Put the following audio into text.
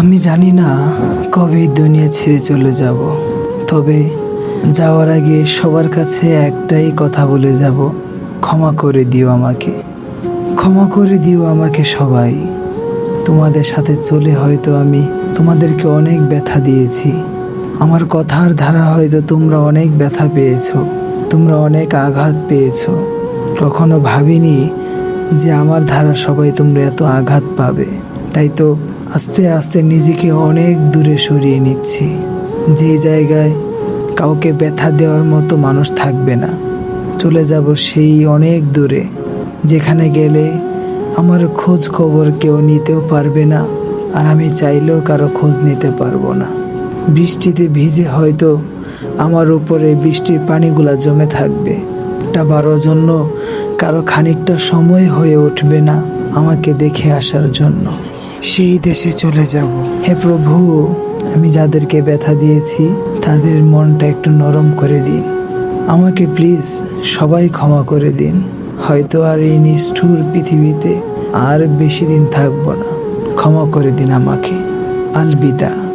আমি জানি না কবে দুনিয়া ছেড়ে চলে যাব, তবে যাওয়ার আগে সবার কাছে একটাই কথা বলে যাব, ক্ষমা করে দিও আমাকে। ক্ষমা করে দিও আমাকে সবাই। তোমাদের সাথে চলে হয়তো আমি তোমাদেরকে অনেক ব্যথা দিয়েছি। আমার কথার ধারা হয়তো তোমরা অনেক ব্যথা পেয়েছ, তোমরা অনেক আঘাত পেয়েছ। কখনো ভাবিনি যে আমার ধারা সবাই তোমরা এত আঘাত পাবে। তাই তো আস্তে আস্তে নিজেকে অনেক দূরে সরিয়ে নিচ্ছি। যে জায়গায় কাউকে ব্যথা দেওয়ার মতো মানুষ থাকবে না। চলে যাব সেই অনেক দূরে। যেখানে গেলে আমার খোঁজ খবর কেউ নিতেও পারবে না, আর আমি চাইলেও কারও খোঁজ নিতে পারব না। বৃষ্টিতে ভিজে হয়তো আমার উপরে বৃষ্টির পানিগুলা জমে থাকবে। একটা বারোর জন্য কারও খানিকটা সময় হয়ে উঠবে না আমাকে দেখে আসার জন্য। সেই দেশে চলে যাব। হে প্রভু, আমি যাদেরকে ব্যথা দিয়েছি, তাদের মনটা একটু নরম করে দিন। আমাকে প্লিজ সবাই ক্ষমা করে দিন। হয়তো আর এই নিষ্ঠুর পৃথিবীতে আর বেশি দিন থাকব না। ক্ষমা করে দিন আমাকে। আলবিদা।